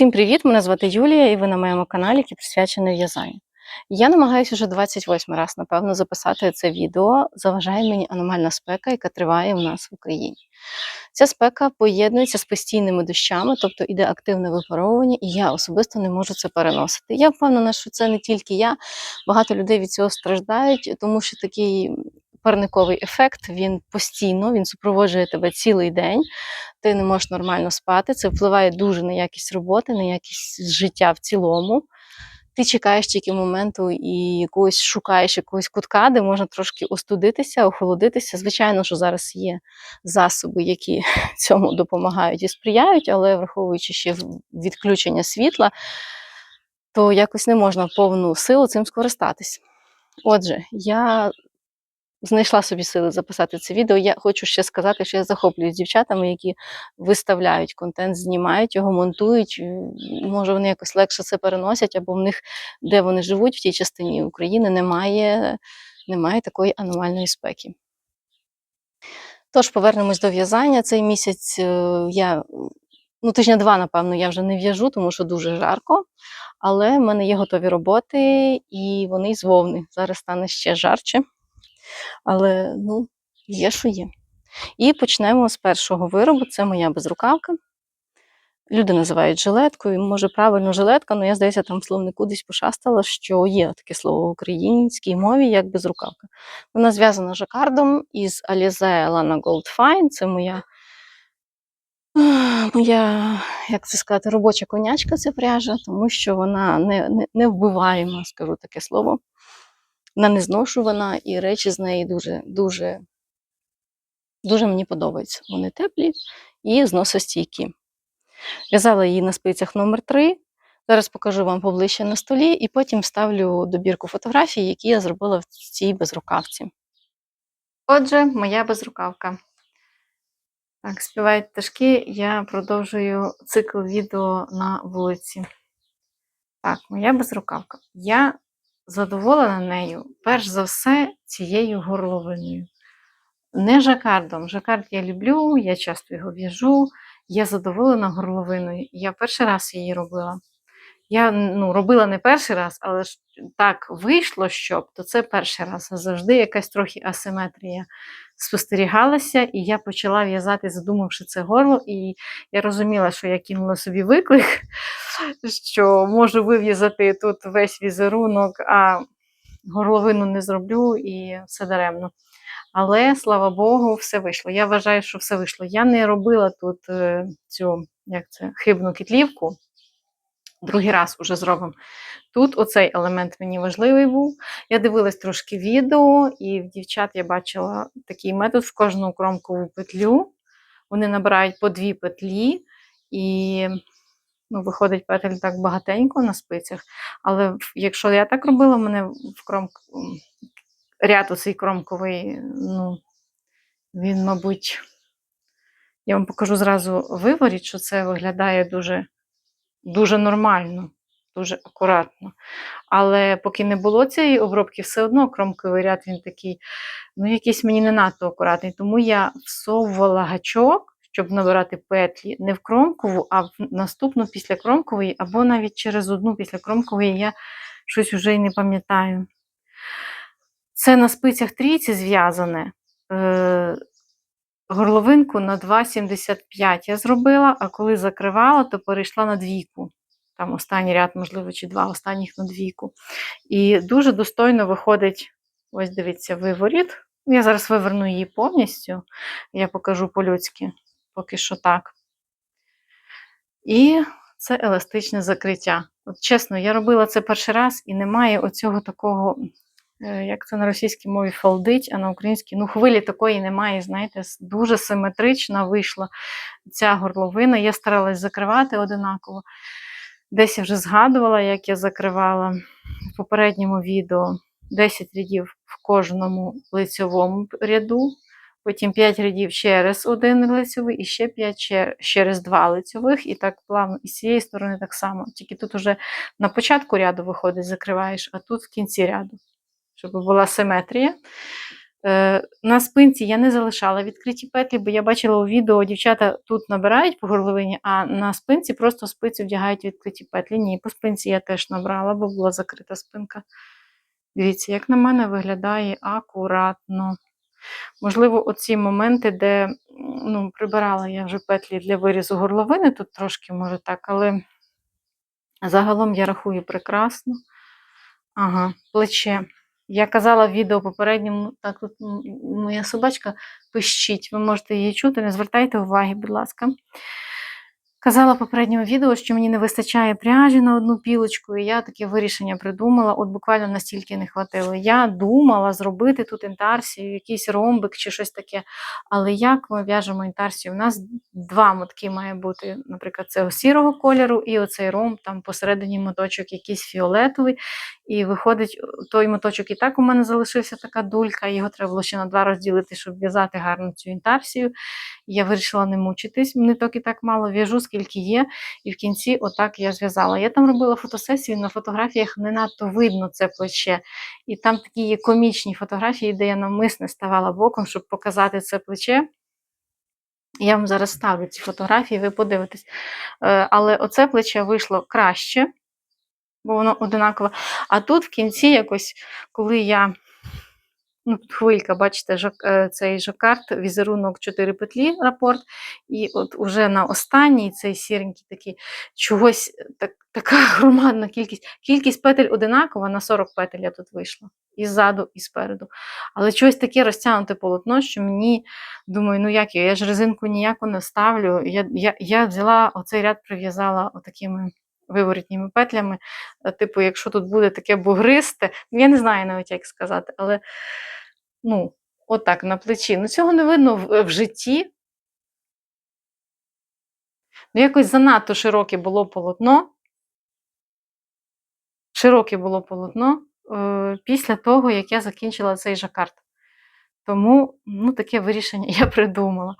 Всім привіт! Мене звати Юлія, і ви на моєму каналі, який присвячений в'язанню. Я намагаюся вже 28 раз, напевно, записати це відео. Заважає мені аномальна спека, яка триває в нас в Україні. Ця спека поєднується з постійними дощами, тобто іде активне випаровування, і я особисто не можу це переносити. Я впевнена, що це не тільки я, багато людей від цього страждають, тому що такий парниковий ефект він постійно він супроводжує тебе цілий день. Ти не можеш нормально спати. Це впливає дуже на якість роботи, на якість життя в цілому. Ти чекаєш тільки моменту і якогось шукаєш якогось кутка, де можна трошки остудитися, охолодитися. Звичайно, що зараз є засоби, які цьому допомагають і сприяють, але враховуючи ще відключення світла, то якось не можна в повну силу цим скористатись. Отже, я знайшла собі сили записати це відео. Я хочу ще сказати, що я захоплююсь дівчатами, які виставляють контент, знімають його, монтують. Може, вони якось легше це переносять, або в них, де вони живуть, в тій частині України, немає, немає такої аномальної спеки. Тож, повернемось до в'язання. Цей місяць е, я. Ну, тижня два, напевно, я вже не в'яжу, тому що дуже жарко. Але в мене є готові роботи, і вони з вовни. Зараз стане ще жарче. Але ну, є, що є. І почнемо з першого виробу. Це моя безрукавка. Люди називають жилеткою, може, правильно жилетка, але я, здається, там в словнику десь пошастала, що є таке слово в українській мові, як безрукавка. Вона зв'язана жакардом із Alize Lana Gold. Це моя, моя, як це сказати, робоча конячка ця пряжа, тому що вона не, не, не вбиваєма, скажу таке слово. Вона не зношувана, і речі з неї дуже дуже, дуже мені подобаються. Вони теплі і зносостійкі. В'язала її на спицях номер 3 Зараз покажу вам поближче на столі, і потім вставлю добірку фотографій, які я зробила в цій безрукавці. Отже, моя безрукавка. Так, співають пташки, я продовжую цикл відео на вулиці. Так, моя безрукавка. Я задоволена нею, перш за все, цією горловиною. Не жакардом. Жакард я люблю, я часто його в'яжу, я задоволена горловиною. Я перший раз її робила. Я ну, робила не перший раз, але ж так вийшло, щоб, то це перший раз. Завжди якась трохи асиметрія спостерігалася, і я почала в'язати, задумавши це горло, і я розуміла, що я кинула собі виклик, що можу вив'язати тут весь візерунок, а горловину не зроблю і все даремно. Але, слава Богу, все вийшло. Я вважаю, що все вийшло. Я не робила тут е, цю як це, хибну кітлівку другий раз уже зробимо. Тут оцей елемент мені важливий був. Я дивилась трошки відео, і в дівчат я бачила такий метод в кожну кромкову петлю. Вони набирають по дві петлі, і ну, виходить петель так багатенько на спицях. Але якщо я так робила, в мене в кром... ряд оцей кромковий, ну, він, мабуть, я вам покажу зразу виворіт, що це виглядає дуже дуже нормально, дуже акуратно. Але поки не було цієї обробки, все одно кромковий ряд він такий, ну, якийсь мені не надто акуратний. Тому я всовувала гачок, щоб набирати петлі не в кромкову, а в наступну після кромкової, або навіть через одну після кромкової я щось вже й не пам'ятаю. Це на спицях трійці зв'язане. Горловинку на 2,75 я зробила, а коли закривала, то перейшла на двійку. Там останній ряд, можливо, чи два останніх на двійку. І дуже достойно виходить, ось дивіться, виворіт. Я зараз виверну її повністю, я покажу по-людськи, поки що так. І це еластичне закриття. От Чесно, я робила це перший раз і немає оцього такого як це на російській мові фалдить, а на українській ну, хвилі такої немає. Знаєте, дуже симетрична вийшла ця горловина. Я старалась закривати одинаково. Десь я вже згадувала, як я закривала в попередньому відео 10 рядів в кожному лицьовому ряду. Потім 5 рядів через один лицьовий, і ще 5 через два лицьових, і так плавно, і з цієї сторони так само. Тільки тут вже на початку ряду виходить, закриваєш, а тут в кінці ряду щоб була симетрія. Е, на спинці я не залишала відкриті петлі, бо я бачила у відео, дівчата тут набирають по горловині, а на спинці просто спиці вдягають відкриті петлі. Ні, по спинці я теж набрала, бо була закрита спинка. Дивіться, як на мене виглядає акуратно. Можливо, оці моменти, де ну, прибирала я вже петлі для вирізу горловини, тут трошки може так, але загалом я рахую прекрасно. Ага, плече. Я казала в відео попередньому, так тут моя собачка пищить, ви можете її чути, не звертайте уваги, будь ласка. Казала в попередньому відео, що мені не вистачає пряжі на одну пілочку, і я таке вирішення придумала, от буквально настільки не хватило. Я думала зробити тут інтарсію, якийсь ромбик чи щось таке. Але як ми в'яжемо інтарсію? У нас два мотки має бути, наприклад, цього сірого кольору, і оцей ромб, там посередині моточок якийсь фіолетовий. І виходить, той моточок і так у мене залишився така дулька, його треба було ще на два розділити, щоб в'язати гарно цю інтарсію. Я вирішила не мучитись, ниток і так мало в'яжу, скільки є, і в кінці отак я зв'язала. Я там робила фотосесію, на фотографіях не надто видно це плече. І там такі є комічні фотографії, де я навмисне ставала боком, щоб показати це плече. Я вам зараз ставлю ці фотографії, ви подивитесь. Е, Але оце плече вийшло краще, бо воно одинакове. А тут в кінці якось, коли я ну, хвилька, бачите, жак, е, цей жакард, візерунок 4 петлі, рапорт, і от уже на останній цей сіренький такий, чогось так, така громадна кількість. Кількість петель одинакова, на 40 петель я тут вийшла. І ззаду, і спереду. Але чогось таке розтягнуте полотно, що мені думаю, ну як я, я ж резинку ніяку не ставлю. Я, я, я взяла оцей ряд, прив'язала отакими виворітніми петлями. Е, Типу, якщо тут буде таке бугристе, я не знаю навіть, як сказати, але ну, отак на плечі. Ну, цього не видно в, в житті. Ну, якось занадто широке було полотно. Широке було полотно е, після того, як я закінчила цей жакард. Тому ну, таке вирішення я придумала.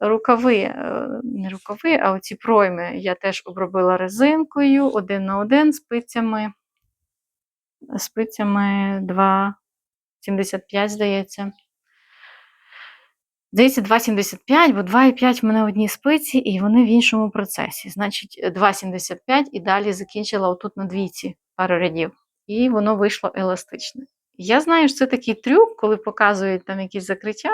Рукави, е, не рукави, а оці пройми я теж обробила резинкою один на один спицями. Спицями 2,75, здається. Здається, 2,75, бо 2,5 в мене одні спиці, і вони в іншому процесі. Значить, 2,75 і далі закінчила отут на двійці пару рядів. І воно вийшло еластичне. Я знаю, що це такий трюк, коли показують там якісь закриття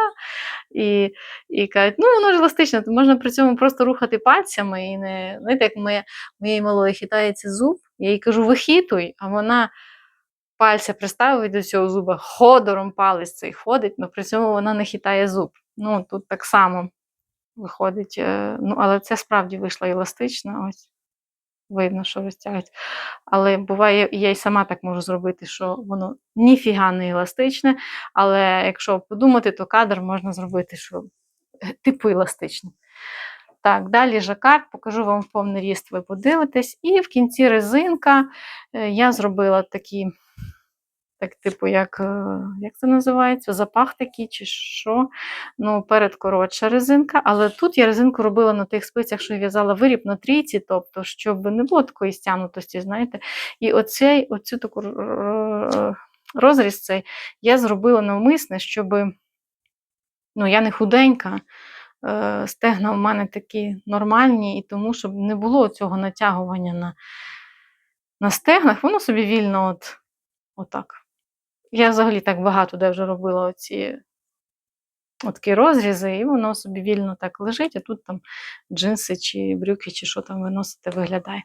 і, і кажуть, ну воно ж еластичне, то можна при цьому просто рухати пальцями і не. Знаєте, як моє, моєї малої хитається зуб, я їй кажу, вихитуй, а вона пальця приставить до цього зуба, ходором палець цей ходить, але при цьому вона не хитає зуб. Ну, тут так само виходить. е, Ну, але це справді вийшло еластично. Ось видно, що розтягується. Але буває, я й сама так можу зробити, що воно ніфіга не еластичне. Але якщо подумати, то кадр можна зробити, що е, типу еластичний. Так, далі жакард, покажу вам в повний ріст, ви подивитесь. І в кінці резинка е, я зробила такі, так, типу, як, е, як це називається? Запах такий чи що. Ну, перед коротша резинка. Але тут я резинку робила на тих спицях, що в'язала виріб на трійці, тобто, щоб не було такої стягнутості, знаєте. І оцей, оцю таку р- розріз цей я зробила навмисне, щоб ну, я не худенька. Е, Стегна у мене такі нормальні, і тому, щоб не було цього натягування на, на стегнах, воно собі вільно от, отак. Я взагалі так багато де вже робила оці такі розрізи, і воно собі вільно так лежить, а тут там джинси чи брюки, чи що там ви носите, виглядає.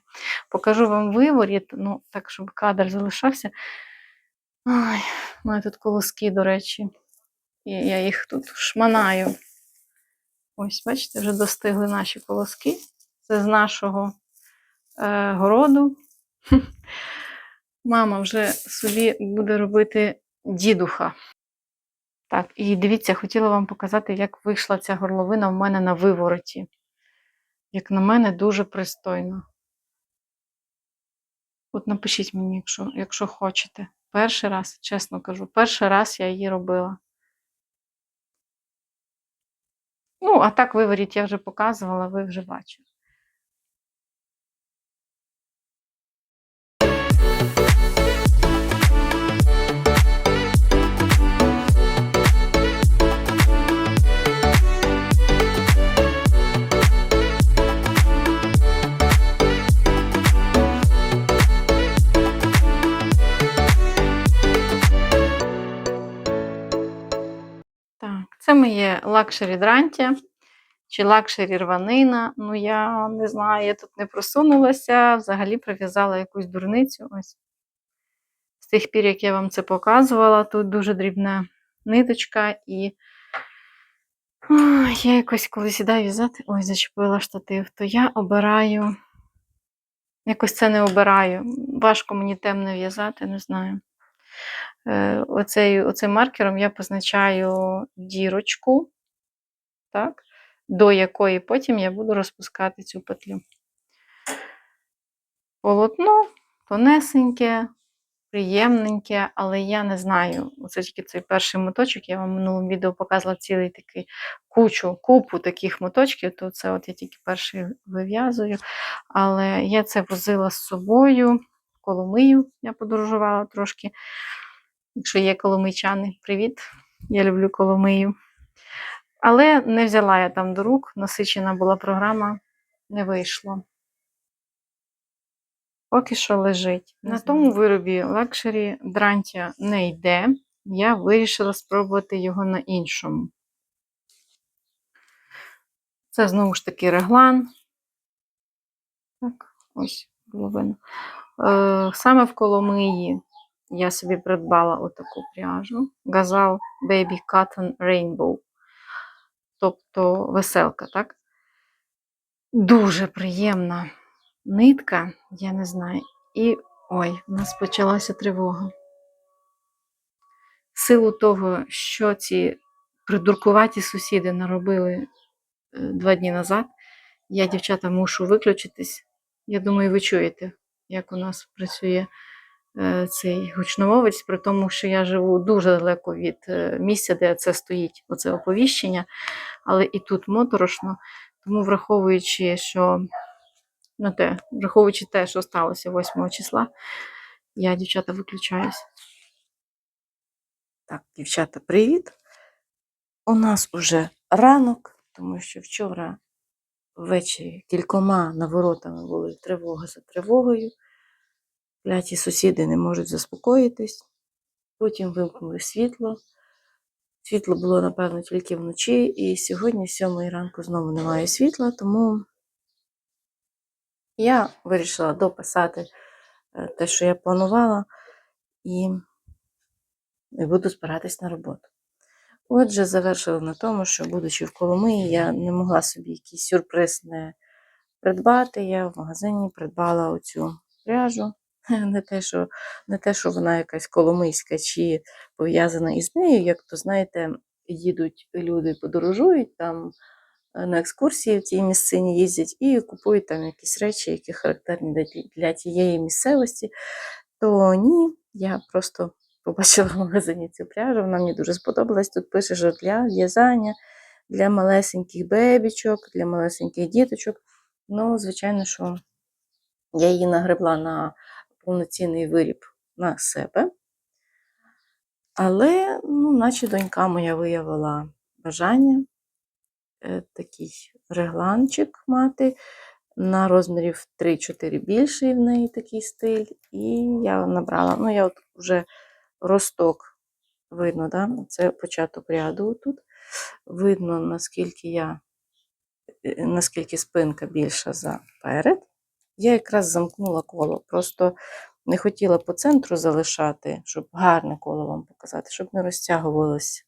Покажу вам виворіт, ну, так, щоб кадр залишався. Ой, у мене тут колоски, до речі. І я їх тут шманаю. Ось, бачите, вже достигли наші колоски. Це з нашого е, городу. Мама вже собі буде робити дідуха. Так, і дивіться, хотіла вам показати, як вийшла ця горловина в мене на вивороті. Як на мене, дуже пристойно. От напишіть мені, якщо, якщо хочете. Перший раз, чесно кажу, перший раз я її робила. Ну, а так виворіть я вже показувала, ви вже бачили. Лакшері дрантя чи лакшері рванина. Ну, я не знаю, я тут не просунулася, взагалі прив'язала якусь дурницю. Ось. З тих пір, як я вам це показувала, тут дуже дрібна ниточка і. Я якось коли сідаю в'язати, ой, зачепила штатив, то я обираю. Якось це не обираю. Важко мені темне в'язати, не знаю. Е, оцей, оцим маркером я позначаю дірочку, так, до якої потім я буду розпускати цю петлю. Полотно тонесеньке, приємненьке, але я не знаю. Оце тільки цей перший моточок. Я вам в минулому відео показувала цілий такий кучу, купу таких моточків, то це от я тільки перший вив'язую. Але я це возила з собою. Коломию я подорожувала трошки. Якщо є коломийчани, привіт! Я люблю Коломию. Але не взяла я там до рук, насичена була програма, не вийшло. Поки що лежить. На тому виробі лакшері дрантя не йде. Я вирішила спробувати його на іншому. Це знову ж таки реглан. Так, ось було видно. Е, саме в Коломиї я собі придбала отаку пряжу. Газал Baby Cotton Rainbow. Тобто веселка, так? Дуже приємна нитка, я не знаю. І ой, у нас почалася тривога. Силу того, що ці придуркуваті сусіди наробили е, два дні назад, я, дівчата, мушу виключитись. Я думаю, ви чуєте, як у нас працює цей гучномовець, при тому, що я живу дуже далеко від е, місця, де це стоїть, оце оповіщення, але і тут моторошно. Тому, враховуючи, що ну, те, враховуючи те, що сталося 8 числа, я, дівчата, виключаюсь. Так, дівчата, привіт. У нас уже ранок, тому що вчора ввечері кількома наворотами були тривога за тривогою. Кляті сусіди не можуть заспокоїтись. Потім вимкнули світло. Світло було, напевно, тільки вночі, і сьогодні, з сьомої ранку, знову немає світла, тому я вирішила дописати е, те, що я планувала, і буду збиратись на роботу. Отже, завершила на тому, що, будучи в Коломиї, я не могла собі якийсь сюрприз не придбати. Я в магазині придбала оцю пряжу. Не те, що, не те, що вона якась коломийська чи пов'язана із нею, як то, знаєте, їдуть люди, подорожують там е, на екскурсії в тій місцині їздять і купують там якісь речі, які характерні для тієї місцевості. То ні, я просто побачила в магазині цю пряжу, вона мені дуже сподобалась. Тут пише, що для в'язання, для малесеньких бебічок, для малесеньких діточок. Ну, звичайно, що я її нагребла на повноцінний виріб на себе. Але, ну, наче донька моя виявила бажання е, такий регланчик мати на розмірів 3-4 більший в неї такий стиль. І я набрала, ну, я от вже росток видно, да? це початок ряду тут. Видно, наскільки я, е, наскільки спинка більша за перед. Я якраз замкнула коло, просто не хотіла по центру залишати, щоб гарне коло вам показати, щоб не розтягувалася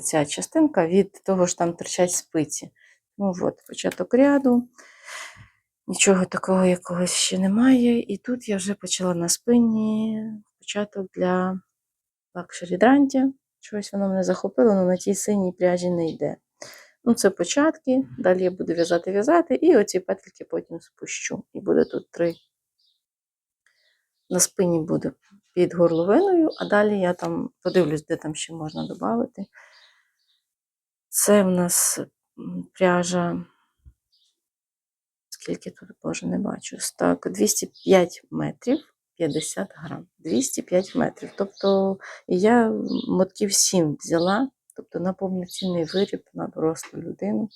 ця частинка від того, що там торчать спиці. Ну от, початок ряду. Нічого такого якогось ще немає. І тут я вже почала на спині початок для лакшері дрантя. Щось воно мене захопило, але на тій синій пряжі не йде. Ну, це початки, далі я буду в'язати-в'язати, і оці петельки потім спущу. І буде тут три. На спині буде під горловиною, а далі я там подивлюсь, де там ще можна додати. Це в нас пряжа. Скільки тут, боже, не бачу. Так, 205 метрів 50 грам. 205 метрів. Тобто я мотків 7 взяла, тобто на повноцінний виріб на дорослу людину.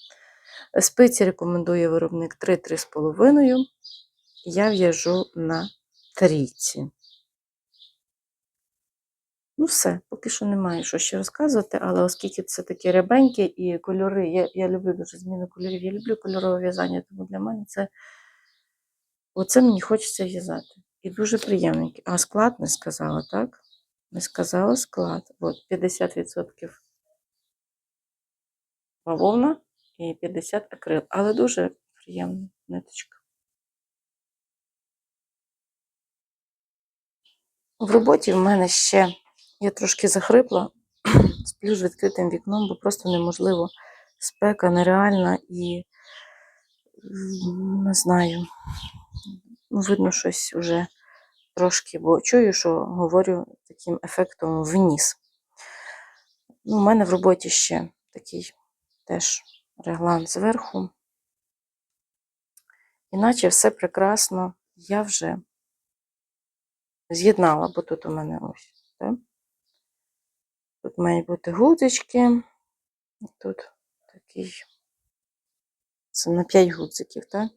Спиці рекомендує виробник 3-3,5. Я в'яжу на трійці. Ну, все, поки що немає що ще розказувати, але оскільки це таке рябеньке і кольори, я, я люблю дуже зміну кольорів, я люблю кольорове в'язання, тому для мене це оце мені хочеться в'язати. І дуже приємненьке. А склад не сказала, так? Не сказала склад. От 50% бавовна і 50 акрил. Але дуже приємна ниточка. В роботі в мене ще я трошки захрипла, сплю з відкритим вікном, бо просто неможливо. Спека нереальна і не знаю. Видно, щось вже трошки, бо чую, що говорю таким ефектом в. Ну, у мене в роботі ще такий теж реглан зверху. Іначе все прекрасно. Я вже з'єднала, бо тут у мене ось. Так? Тут мають бути гудзички. Тут такий. Це на 5 гудзиків, так?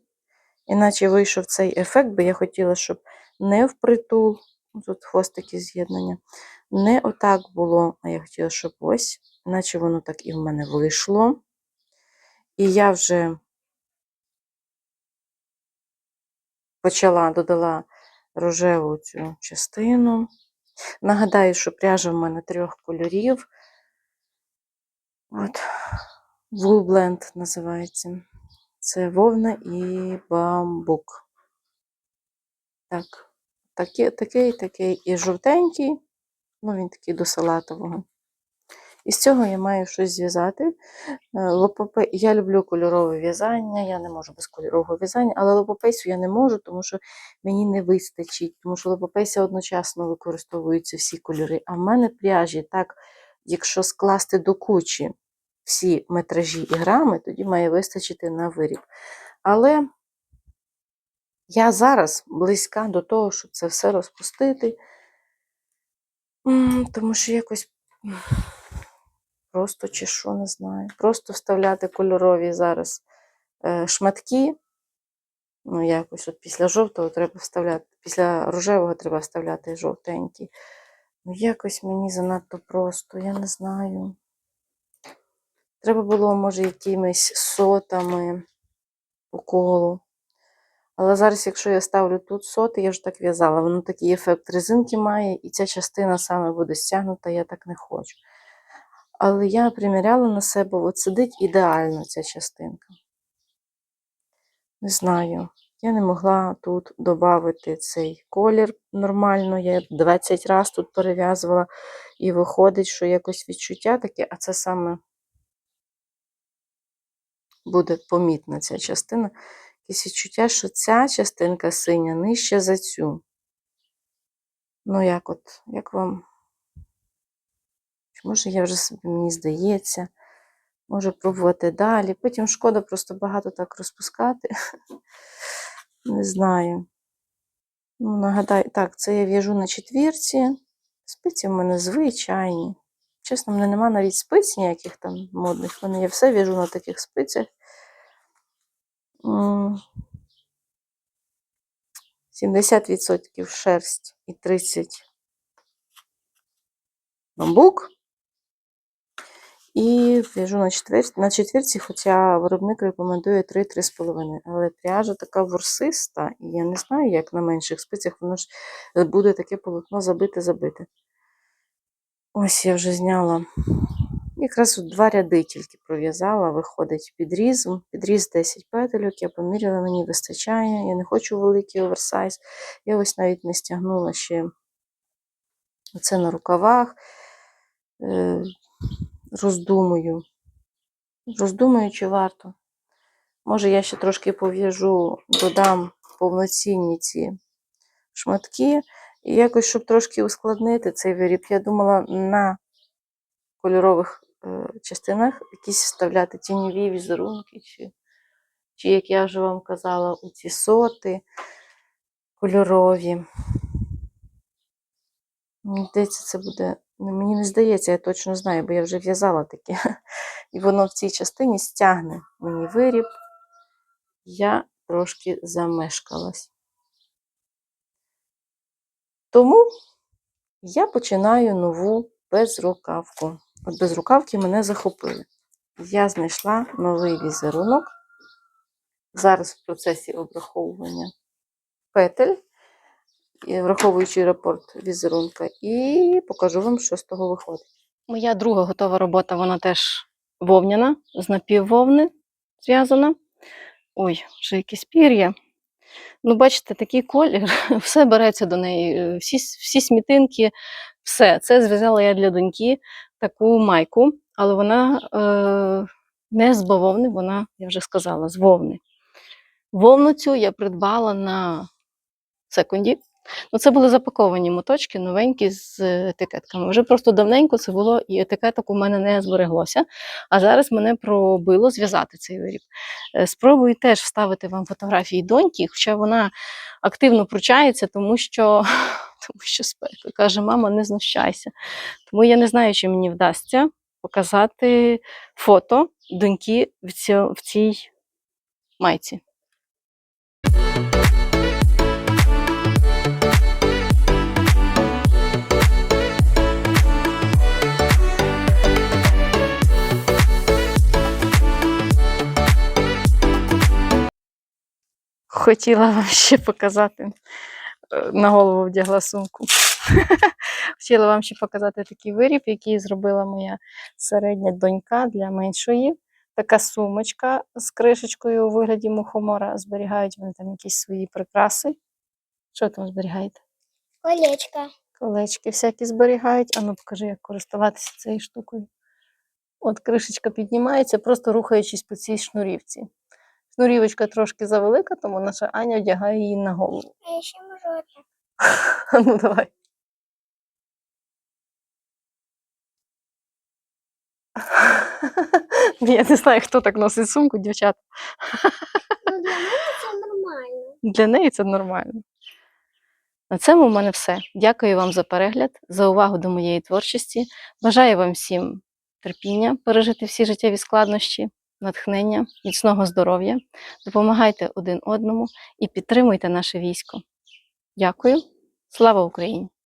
Іначе вийшов цей ефект, бо я хотіла, щоб не впритул, тут хвостики з'єднання, не отак було, а я хотіла, щоб ось, іначе воно так і в мене вийшло. І я вже почала, додала рожеву цю частину. Нагадаю, що пряжа в мене трьох кольорів. От, Wool Blend називається. Це вовна і бамбук. Так, такий, такий, такий і жовтенький, ну він такий до салатового. І з цього я маю щось зв'язати. Е, Лопопе... Я люблю кольорове в'язання, я не можу без кольорового в'язання, але лопопейсу я не можу, тому що мені не вистачить, тому що лопопейся одночасно використовуються всі кольори. А в мене пряжі, так, якщо скласти до кучі всі метражі і грами, тоді має вистачити на виріб. Але я зараз близька до того, щоб це все розпустити, тому що якось просто чи що, не знаю. Просто вставляти кольорові зараз е, шматки. Ну, якось от після жовтого треба вставляти, після рожевого треба вставляти жовтенький. Ну, якось мені занадто просто, я не знаю. Треба було, може, якимись сотами по колу. Але зараз, якщо я ставлю тут соти, я ж так в'язала, воно такий ефект резинки має, і ця частина саме буде стягнута, я так не хочу. Але я приміряла на себе, от сидить ідеально ця частинка. Не знаю, я не могла тут додати цей колір нормально. Я 20 разів тут перев'язувала, і виходить, що якось відчуття таке, а це саме буде помітна ця частина. Якесь відчуття, що ця частинка синя нижча за цю. Ну, як от, як вам? Може, я вже собі, мені здається, можу пробувати далі. Потім шкода просто багато так розпускати. Не знаю. Ну, нагадаю, так, це я в'яжу на четвірці. Спиці в мене звичайні. Чесно, в мене нема навіть спиць ніяких там модних. В мене я все в'яжу на таких спицях. 70% шерсть і 30 бамбук. І в'яжу на четвірці, на четвірці, хоча виробник рекомендує 3-3,5. Але пряжа така ворсиста, і я не знаю, як на менших спицях, воно ж буде таке полотно забите-забите. Ось я вже зняла. Якраз от два ряди тільки пров'язала, виходить підріз. Підріз 10 петельок, я поміряла, мені вистачає. Я не хочу великий оверсайз. Я ось навіть не стягнула ще це на рукавах. Роздумую. Роздумую, чи варто. Може, я ще трошки пов'яжу, додам повноцінні ці шматки. І якось, щоб трошки ускладнити цей виріб, я думала на кольорових е, частинах якісь вставляти тіньові візерунки, чи, чи, як я вже вам казала, у ці соти кольорові. Мені здається, це буде. Ну, Мені не здається, я точно знаю, бо я вже в'язала таке. І воно в цій частині стягне мені виріб. Я трошки замешкалась. Тому я починаю нову безрукавку. От безрукавки мене захопили. Я знайшла новий візерунок. Зараз в процесі обраховування петель, враховуючи рапорт візерунка, і покажу вам, що з того виходить. Моя друга готова робота, вона теж вовняна, з напіввовни зв'язана. Ой, вже якісь пір'я. Ну, бачите, такий колір, все береться до неї, е, всі, всі смітинки, все. Це зв'язала я для доньки таку майку, але вона е, не з бавовни, вона, я вже сказала, з вовни. Вовну цю я придбала на секунді. Ну, це були запаковані моточки, новенькі з етикетками. Вже просто давненько це було, і етикеток у мене не збереглося. А зараз мене пробило зв'язати цей виріб. Е, Спробую теж вставити вам фотографії доньки, хоча вона активно пручається, тому що, тому що спека. Каже, мама, не знущайся. Тому я не знаю, чи мені вдасться показати фото доньки в цій майці. Хотіла вам ще показати. е, На голову вдягла сумку. Хотіла вам ще показати такий виріб, який зробила моя середня донька для меншої. Така сумочка з кришечкою у вигляді мухомора. Зберігають вони там якісь свої прикраси. Що там зберігаєте? Колечко. Колечки всякі зберігають. Ану, покажи, як користуватися цією штукою. От кришечка піднімається, просто рухаючись по цій шнурівці. Шнурівочка трошки завелика, тому наша Аня вдягає її на голову. А еще можно вот так. Ну давай. Я не знаю, хто так носить сумку, дівчата. Ну, для меня это нормально. Для неї це нормально. На цьому в мене все. Дякую вам за перегляд, за увагу до моєї творчості. Бажаю вам всім терпіння, пережити всі життєві складнощі, натхнення, міцного здоров'я. Допомагайте один одному і підтримуйте наше військо. Дякую. Слава Україні!